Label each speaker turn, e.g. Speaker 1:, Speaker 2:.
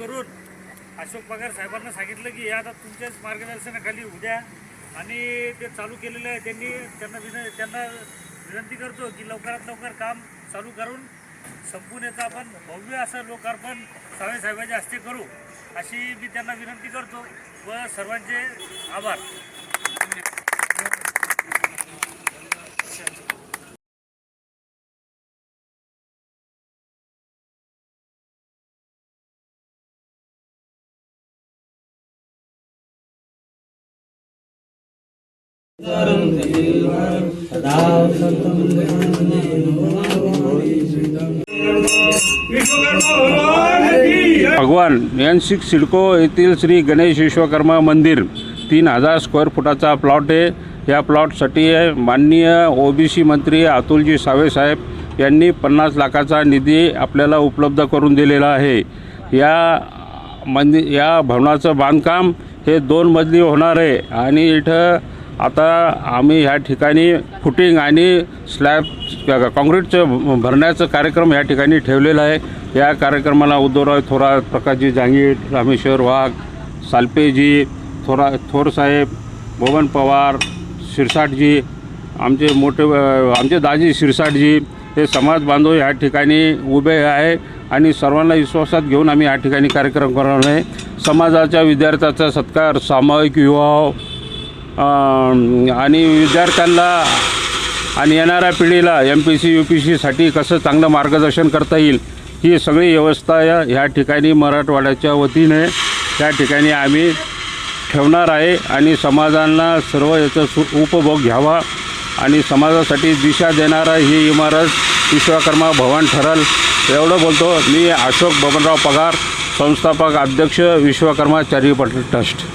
Speaker 1: करून अशोक पगार साहेबांना सांगितलं की हे आता तुमच्याच मार्गदर्शनाखाली उद्या. आणि ते चालू केलेलं आहे. त्यांनी त्यांना विन त्यांना विनंती करतो की लवकरात लवकर काम चालू करून संपून याचं आपण भव्य असं लोकार्पण सावे साहेबांच्या हस्ते करू अशी मी त्यांना विनंती करतो. व सर्वांचे आभार.
Speaker 2: भगवान एन सिक्स सिडको येथील श्री गणेश विश्वकर्मा मंदिर तीन हजार स्क्वेअर फुटाचा प्लॉट आहे. या प्लॉटसाठी माननीय ओबीसी मंत्री अतुलजी सावेसाहेब यांनी पन्नास लाखाचा निधी आपल्याला उपलब्ध करून दिलेला आहे. या मंदिर या भवनाचं बांधकाम हे दोन मजली होणार आहे आणि इथं आता आम्ही ह्या ठिकाणी फुटिंग आणि स्लॅब काँक्रीटचं भरण्याचं कार्यक्रम या ठिकाणी ठेवलेला आहे. या कार्यक्रमाला उद्धवराव थोरात प्रकाशजी जांगीर रामेश्वर वाघ सालपेजी थोरा थोरसाहेब भवन पवार शिरसाटजी आमचे मोठे आमचे दाजी शिरसाटजी हे समाज बांधव या ठिकाणी उभे आहे आणि सर्वांना विश्वासात घेऊन आम्ही या ठिकाणी कार्यक्रम करणार आहे. समाजाच्या विद्यार्थ्याचा सत्कार सामायिक विवाह आणि विद्यार्थ्यांना आणि येणाऱ्या पिढीला M P C U P सीसाठी कसं चांगलं मार्गदर्शन करता येईल ही सगळी व्यवस्था या ह्या ठिकाणी मराठवाड्याच्या वतीने त्या ठिकाणी आम्ही ठेवणार आहे आणि समाजांना सर्व याचा सु उपभोग घ्यावा आणि समाजासाठी दिशा देणारा ही इमारत विश्वकर्मा भवन ठरल. एवढं बोलतो मी अशोक बबनराव पगार संस्थापक अध्यक्ष विश्वकर्मा चॅरिटेबल ट्रस्ट.